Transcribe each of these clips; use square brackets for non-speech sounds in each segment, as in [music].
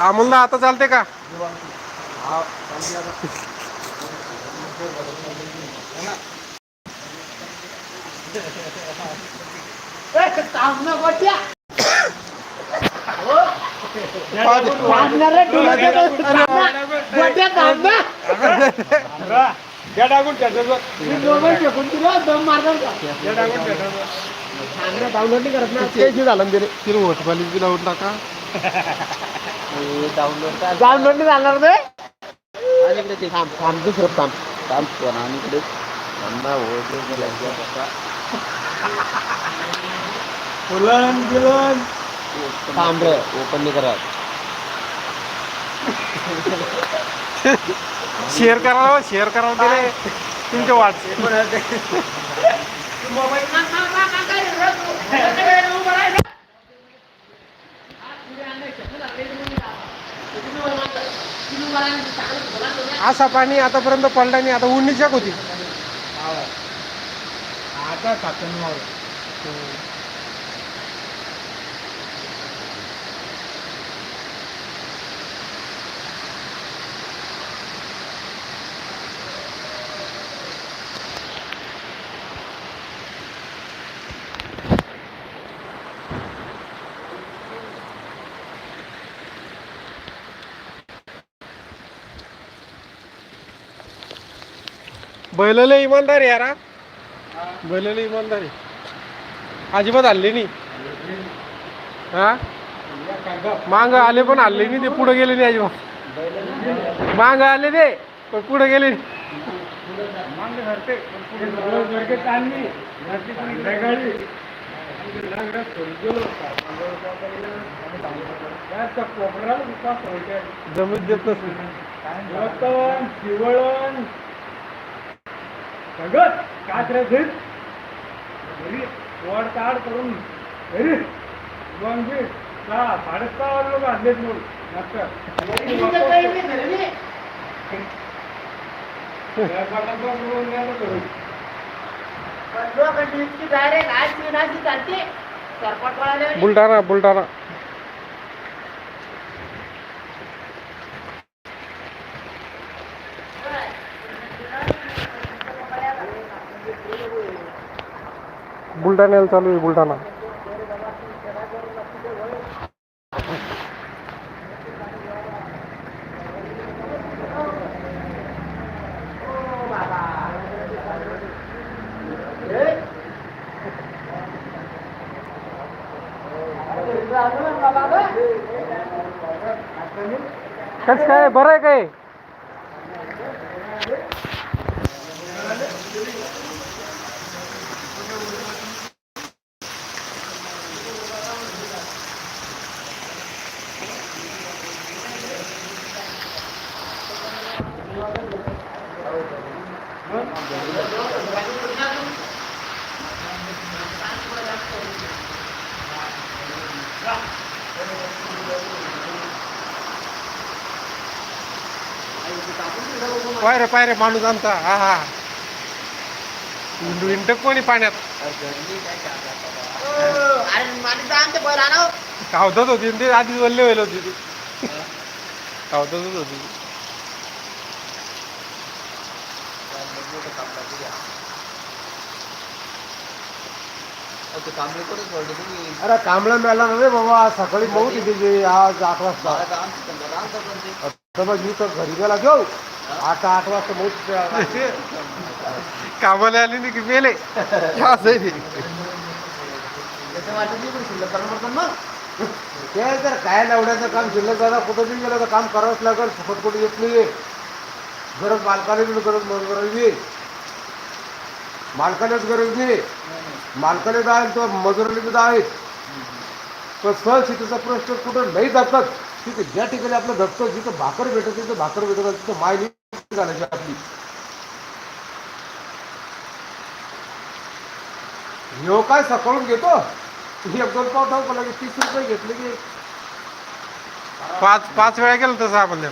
अमोलला आता चालते का? या टाकून त्याच्यावर झालं ना तिने वटपाली बी लावून टाका डाउनलोड नाही झाणार रे थांब थांब दुसरं थांब काम पण आणि इकडे फुलन बिलन थांब रे ओपन नाही करा शेअर करा शेअर करा दिले तुमच्या व्हॉट्सअप असा पाणी आतापर्यंत पडला नाही आता उन्नीच्या होती. आता सातन बैलले इमानदार यारा बैलले इमानदारी. अजिबात हल्ले नाही. हा? मांग आले पण हल्ले नाही ते पुढे गेले नाही अजिबात. मांग आले ते पण पुढे गेले नाही. मांग धरते घरके सगळं कात्र्या धीर. घरी वड ताड करून घरी. दोन बी सहा साडेसहा वाजलो का हल्लेत म्हणून बुलढाणा बुलढाणा. बुलढाण्याला चालू आहे बुलढाणा. कसं काय? बरं आहे काय? पायरे पायरे माणूस आमचा. हा हा. विंटक कोणी पाण्यात? धावतच होती. ते आधी वल्ले व्हायला होती ती. धावतच होती. कांबळे कोणच बोलतो तुम्ही अरे कांबळा मिळाला ना रे बाबा सकाळी नऊ तिथे आज आठ वाजता. मला राम तर मग मी तर घरी गेला घेऊ आठ आठ वाजता बहुत कामाला आली नाही की मेले? [laughs] असं आहे ते. त्याच्या वाटत नाही पण शिल्लक करणार पण मग ते जर काय लावण्याचं काम शिल्लक झालं कुठं बी गेलं तर काम करावंच लागेल. फुकट कुठे येत नाही गरज मालकाने बी गरज गरज नाही मालकानेच गरज नाही. मालकाने जाईल तर मजुराने बी आहेत. पण सहशितीचा प्रश्न कुठं नाही जातात. तिथे ज्या ठिकाणी आपलं धरतो जिथं भाकर भेटत तिथं भाकर भेटत तिथं माय नाही घालायची आपली. ह्यो काय सकाळून घेतो? एक दोन पाव ठाऊ लगेच तीस रुपये घेतले की पाच पाच वेळा केलं तसं आपण?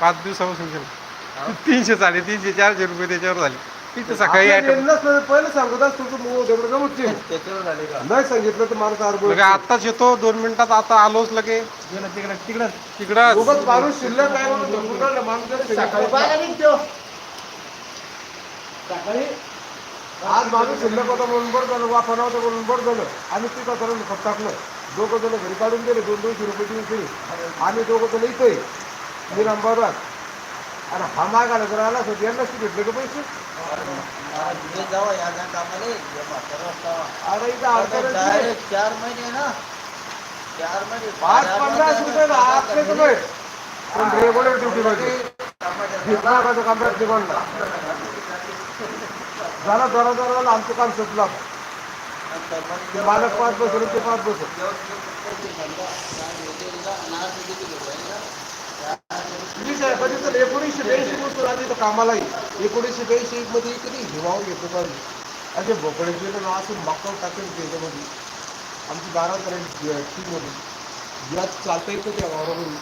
पाच दिवसापासून केलं. तीनशे साडेतीनशे चारशे रुपये त्याच्यावर झाले. तिथे सकाळी आयटम पहिलं सांगत असतो तू जमत नाही. त्याच्यावर झाले का? नाही सांगितलं तर माणूस लगे आत्ताच येतो दोन मिनिटात आता आलोच लगे. गेलं तिकडं तिकडं. माणूस शिल्लक काय म्हणून धमकून राहिला. माणूस सकाळी सांगितलं, पाहिलं निघतो. सकाळी आज माणूस शिल्लक होता म्हणून बरं झालं वाफा नव्हता म्हणून बरं झालं. आम्ही तिथं करून फक्त टाकलं. दोघं जण घरी काढून गेले दोन दोनशे रुपये देऊन ते आम्ही दोघं जण इथे मी रामबाबात आणि हा मागायला जर आला तर यांना भेटले का पैसे? जावा या कामाले अरे इथं अडचणच नाही. डायरेक्ट चार महिने ना. चार महिने पाच पन्नास रुपये पण रेग्युलर ड्युटी कोणला जरा जरा आमचं काम सुटलं ते मालक पाच बसले ते पाच बसत ठीक आहे कधी एकोणीसशे ब्याऐंशी पासून आधी तर कामाला एकोणीसशे ब्याऐंशी मध्ये किती हिवाव घेतो पण असे भोपळे गेले असं माकड टाकेल त्याच्यामध्ये आमची बारा पर्यंत टीम होती ज्यात चालता येतं त्या वावरामध्ये.